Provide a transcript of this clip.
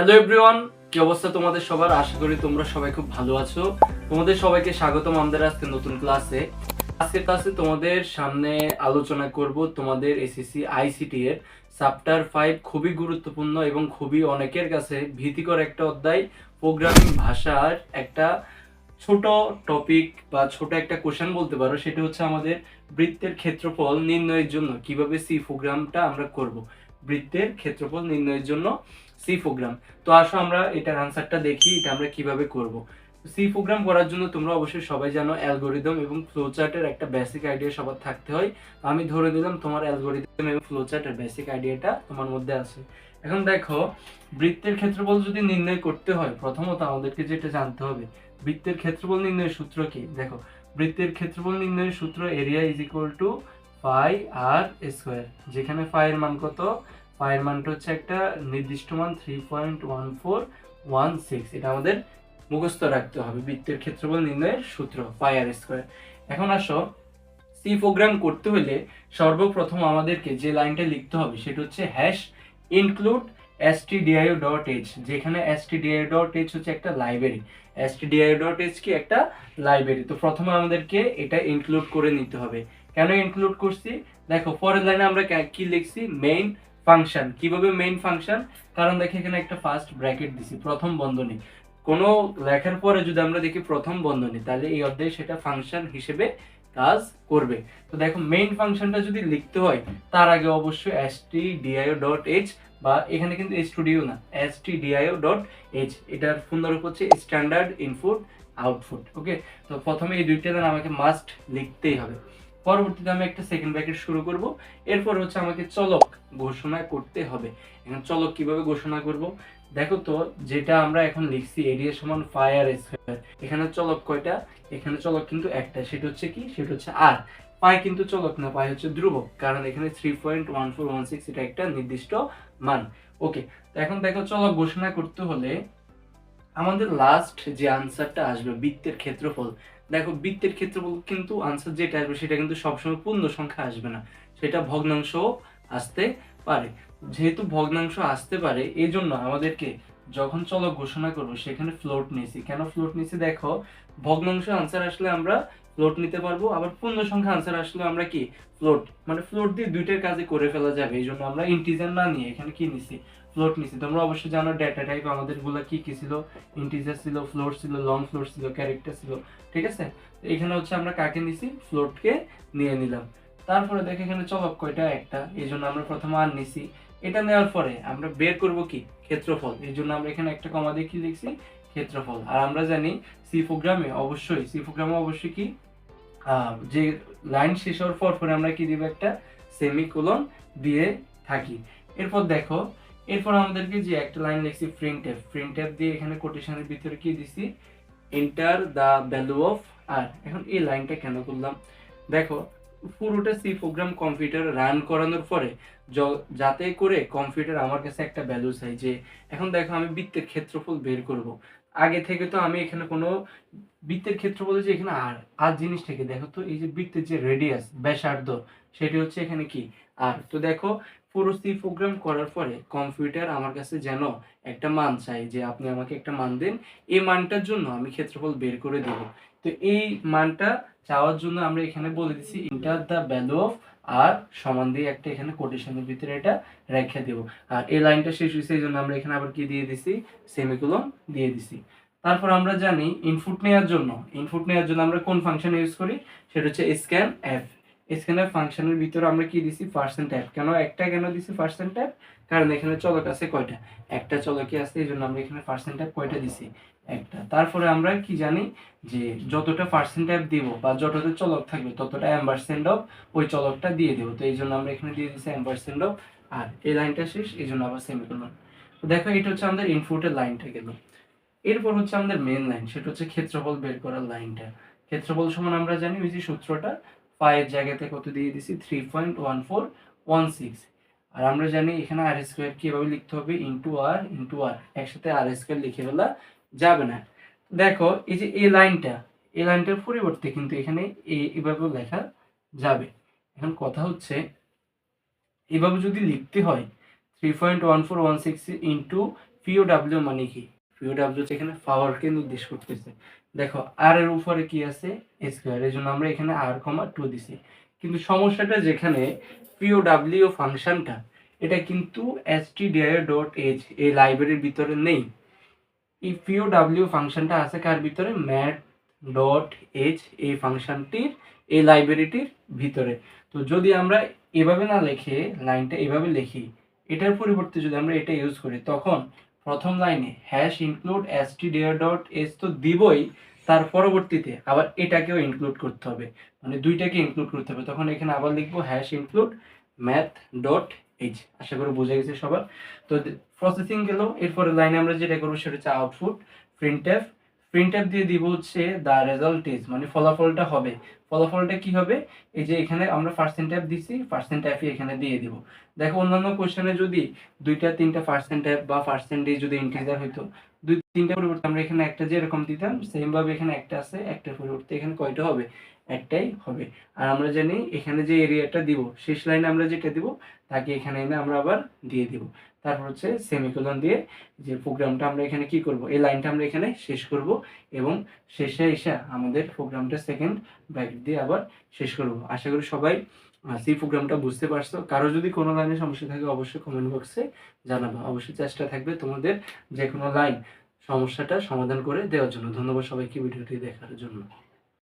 Hello everyone কি অবস্থা তোমাদের সবার? আশা করি তোমরা সবাই খুব ভালো আছো। তোমাদের সবাইকে স্বাগতম আমাদের আজকে নতুন ক্লাসে আজকের ক্লাসে তোমাদের সামনে আলোচনা করব তোমাদের এসএসসি আইসিটি এর চ্যাপ্টার ফাইভ খুবই গুরুত্বপূর্ণ এবং খুবই অনেকের কাছে ভীতিকর একটা অধ্যায় প্রোগ্রামিং ভাষার একটা ছোট টপিক বা ছোট একটা কোশ্চেন বলতে পারো। সেটা হচ্ছে আমাদের বৃত্তের ক্ষেত্রফল নির্ণয়ের জন্য, কীভাবে সি প্রোগ্রামটা আমরা করব। বৃত্তের ক্ষেত্রফল নির্ণয়ের জন্য সি প্রোগ্রাম তো আসো আমরা এটার আনসারটা দেখি, এটা আমরা কীভাবে করব। সি প্রোগ্রাম করার জন্য তোমরা অবশ্যই সবাই জানো অ্যালগোরিদম এবং ফ্লোচার্টের একটা বেসিক আইডিয়া সবার থাকতে হয়। আমি ধরে দিলাম তোমার অ্যালগোরিদম এবং ফ্লোচার্টের বেসিক আইডিয়াটা তোমার মধ্যে আছে। এখন দেখো, বৃত্তের ক্ষেত্রফল যদি নির্ণয় করতে হয়, প্রথমত আমাদেরকে যেটা জানতে হবে, বৃত্তের ক্ষেত্রফল নির্ণয়ের সূত্র কি? দেখো, বৃত্তের ক্ষেত্রফল নির্ণয়ের সূত্র area is equal to pi r square যেখানে ফাই এর মান কত? ফাই এর মানটা হচ্ছে একটা নির্দিষ্ট মান three point one four one six এটা আমাদের মুখস্থ রাখতে হবে বৃত্তের ক্ষেত্রফল নির্ণয়ের সূত্র ফাই আর স্কোয়ার। এখন আসো সি প্রোগ্রাম করতে হলে সর্বপ্রথম আমাদেরকে যে লাইনটা লিখতে হবে সেটা হচ্ছে hash include stdio dot h যেখানে stdio ডট এইচ হচ্ছে একটা লাইব্রেরি stdio ডট এইচ কি একটা লাইব্রেরি তো প্রথমে আমাদেরকে এটা ইনক্লুড করে নিতে হবে। কেন ইনক্লুড করছি? দেখো, পরের লাইনে আমরা কি লিখছি? মেইন ফাংশন, কীভাবে মেইন ফাংশন? কারণ দেখি এখানে একটা ফার্স্ট ব্র্যাকেট দিছি, প্রথম বন্ধনী। কোনো লেখার পরে যদি আমরা দেখি প্রথম বন্ধনী, তাহলে এই অধ্যায়ে সেটা ফাংশন হিসেবে কাজ করবে। তো দেখো মেইন ফাংশনটা যদি লিখতে হয়, তার আগে অবশ্যই stdio ডট এইচ বা এখানে কিন্তু স্টুডিও না stdio ডট এইচ এটার সুন্দর রূপ হচ্ছে স্ট্যান্ডার্ড ইনপুট আউটপুট ওকে তো প্রথমে এই দুইটা আমাকে মাস্ট লিখতেই হবে। পরবর্তীতে আমি একটা সেকেন্ড ব্র্যাকেট শুরু করব। এরপর হচ্ছে আমাকে চলক ঘোষণা করতে হবে। এখন চলক কীভাবে ঘোষণা করব? দেখো তো, যেটা আমরা এখন লিখছি এরিয়া সমান ফায়ার স্কয়ার এখানে চলক কয়টা? এখানে চলক কিন্তু একটা, সেটা হচ্ছে কি? সেটা হচ্ছে আর পাই কিন্তু চলক না, পাই হচ্ছে ধ্রুবক, কারণ এখানে three point one four one six এটা একটা নির্দিষ্ট মান। ওকে এখন দেখো চলক ঘোষণা করতে হলে আমাদের লাস্ট যে আনসারটা আসবে, বৃত্তের ক্ষেত্রফল। দেখো, বৃত্তের ক্ষেত্রফল কিন্তু আনসার যেটা আসবে, সেটা কিন্তু সবসময় পূর্ণ সংখ্যা আসবে না। সেটা ভগ্নাংশ আসতে পারে। যেহেতু ভগ্নাংশ আসতে পারে এই জন্য আমাদেরকে যখন চলো ঘোষণা করব, সেখানে ফ্লোট নিয়েছি। কেন ফ্লোট নিয়েছি? দেখো, ভগ্নাংশ আনসার আসলে আমরা ফ্লোট নিতে পারব। আবার পূর্ণ সংখ্যা আনসার আসলে আমরা কি? ফ্লোট মানে ফ্লোট দিয়ে দুইটার কাজে করে ফেলা যাবে। এই জন্য আমরা ইন্টিজার না নিয়ে এখানে কি নিছি? ফ্লোট নিছি। তোমরা অবশ্যই জানো ডেটা টাইপ আমাদেরগুলা কি কি ছিল? ইন্টিজার ছিল ফ্লোট ছিল লং ফ্লোট ছিল ক্যারেক্টার ছিল। ঠিক আছে? এখানে হচ্ছে আমরা কাকে নিছি? ফ্লোটকে নিয়ে নিলাম। তারপরে দেখো এখানে চলক কয়টা? একটা। এই জন্য আমরা প্রথমে আর নিছি। এটা নেওয়ার পরে আমরা বের করব কি? ক্ষেত্রফল। এই জন্য আমরা এখানে একটা কমা দিয়ে কি লিখছি? ক্ষেত্রফল। আর আমরা জানি সি প্রোগ্রামে অবশ্যই সি প্রোগ্রামে অবশ্যই কি? যে লাইন শেষ হওয়ার পর আমরা কি দিব একটা? সেমিকোলন দিয়ে থাকি। এরপর দেখো, এরপর আমাদেরকে যে একটা লাইন লিখছি প্রিন্ট ট্যাব প্রিন্ট ট্যাব দিয়ে এখানে কোটেশনের ভিতরে কি দিছি? Enter the value of r এখন এই লাইনটা কেন করলাম? দেখো, পুরোটা সি প্রোগ্রাম কম্পিউটার রান করানোর পরে যাতে করে কম্পিউটার আমার কাছে একটা ভ্যালু চাই যে, এখন দেখো আমি বৃত্তের ক্ষেত্রফল বের করব। আগে থেকে তো আমি এখানে কোনো বৃত্তের ক্ষেত্রফল যে এখানে আর আর জিনিস থেকে। দেখো তো, এই যে বৃত্তের যে রেডিয়াস ব্যাসার্ধ, সেটি হচ্ছে এখানে কি? আর, তো দেখো পুরো প্রোগ্রাম করার পরে কম্পিউটার আমার কাছে যেন একটা মান চাই যে আপনি আমাকে একটা মান দেন। এই মানটার জন্য আমি ক্ষেত্রফল বের করে দেব। তো এই মানটা চাওয়ার জন্য আমরা এখানে বলে দিছি enter the value of r সমান দিয়ে একটা এখানে কোটেশনের ভিতরে এটা রেখে দেব। আর এই লাইনটা শেষ হয়েছে, এই জন্য আমরা এখানে আবার কি দিয়ে দিছি? সেমিকোলন দিয়ে দিছি। তারপর আমরা জানি ইনপুট নেওয়ার জন্য ইনপুট নেওয়ার জন্য আমরা কোন ফাংশন ইউজ করি? সেটা হচ্ছে স্ক্যান এফ স্ক্যানের ফাংশনের ভিতরে আমরা কি দিছি? পার্সেন্ট এফ কেন একটা কেন দিছি পার্সেন্ট এফ কারণ এখানে চলক আছে কয়টা? একটা চলকই আছে, এই জন্য আমরা এখানে পার্সেন্ট এফ কয়টা দিছি? একটা। তারপরে আমরা কি জানি যে যতটা পার্সেন্ট অ্যাপ দিব বা যতটা চলক থাকবে, ততটা অ্যাম্বারসেন্ড অফ ওই চলকটা দিয়ে দেবো। তো এই জন্য আমরা এখানে দিয়ে দিচ্ছি অ্যাম্বারসেন্ড অফ আর এই লাইনটা শেষ, এই জন্য আবার সেমিকোলন তো দেখো, এটা হচ্ছে আমাদের ইনপুটের লাইনটা গেল। এরপর হচ্ছে আমাদের মেন লাইন সেটা হচ্ছে ক্ষেত্রফল বের করার লাইনটা ক্ষেত্রফল সমান আমরা জানি ওই যে সূত্রটা পায়ের জায়গাতে কত দিয়ে দিছি? Three point one four one six আর আমরা জানি এখানে আর স্কোয়ার কীভাবে লিখতে হবে ইন্টু আর ইন্টু আর একসাথে আর স্কোয়ার লিখে ফেলা যাবে না। দেখো, এই যে এই লাইনটা, এই লাইনটার পরিবর্তে কিন্তু এখানে এ- এভাবেও লেখা যাবে। এখন কথা হচ্ছে, এভাবে যদি লিখতে হয় three point one four one six into P O W মানে কি? পিও ডাব্লিউ এখানে পাওয়ারকে নির্দেশ করতেছে। দেখো আর এর উপরে কি আছে? স্কোয়ার এই জন্য আমরা এখানে আর কমা টু দিছি। কিন্তু সমস্যাটা যেখানে পিও ডাব্লিউ ফাংশনটা এটা কিন্তু এস টি ডট এইচ এই লাইব্রেরির ভিতরে নেই। এই ডাব্লিউ ফাংশনটা আছে কার ভিতরে? ম্যাট ডট এইচ এই ফাংশনটির এই লাইব্রেরিটির ভিতরে। তো যদি আমরা এভাবে না লিখে লাইনটা এভাবে লিখি, এটার পরিবর্তে যদি আমরা এটা ইউজ করি, তখন প্রথম লাইনে hash include S T dot S তো দিবই, তার পরবর্তীতে আবার এটাকেও ইনক্লুড করতে হবে। মানে দুইটাকে ইনক্লুড করতে হবে। তখন এখানে আবার লিখব hash include math dot h আশা করি বোঝা গেছে সবার। তো প্রসেসিং গেল, এরপরে লাইনে আমরা যেটা করব সেটা হচ্ছে আউটপুট প্রিন্ট এফ দিয়ে দিব হচ্ছে দ্য রেজাল্ট ইজ মানে ফলাফলটা হবে। ফলাফলটা কি হবে? এই যে এখানে আমরা পার্সেন্ট অ্যাপ দিছি পার্সেন্ট অ্যাপই এখানে দিয়ে দিব। দেখো অন্যান্য কোশ্চেনে যদি দুইটা, তিনটা পার্সেন্ট অ্যাপ বা পার্সেন্টেজ যদি ইন্টিজার হইতো, দুই, তিনটা পরিবর্তে আমরা এখানে একটা যেরকম দিতাম সেম ভাবে এখানে একটা আছে একটার পরিবর্তে এখানে কয়টা হবে? একটাই হবে। আর আমরা জানি এখানে যে এরিয়াটা দিব, শেষ লাইনে আমরা যেটা দিব, তাকে এখানে এনে আমরা আবার দিয়ে দিব। তারপর হচ্ছে সেমিকোলন দিয়ে যে প্রোগ্রামটা আমরা এখানে কি করব? এই লাইনটা আমরা এখানে শেষ করব এবং শেষে এসে আমাদের প্রোগ্রামটা সেকেন্ড ব্র্যাকেট দিয়ে আবার শেষ করব। আশা করি সবাই সি প্রোগ্রামটা বুঝতে পারছ। কারও যদি কোনো লাইনে সমস্যা থাকে অবশ্যই কমেন্ট বক্সে জানাব। অবশ্যই চেষ্টা থাকবে তোমাদের যে কোনো লাইন সমস্যাটা সমাধান করে দেওয়ার জন্য। ধন্যবাদ সবাইকে ভিডিওটি দেখার জন্য।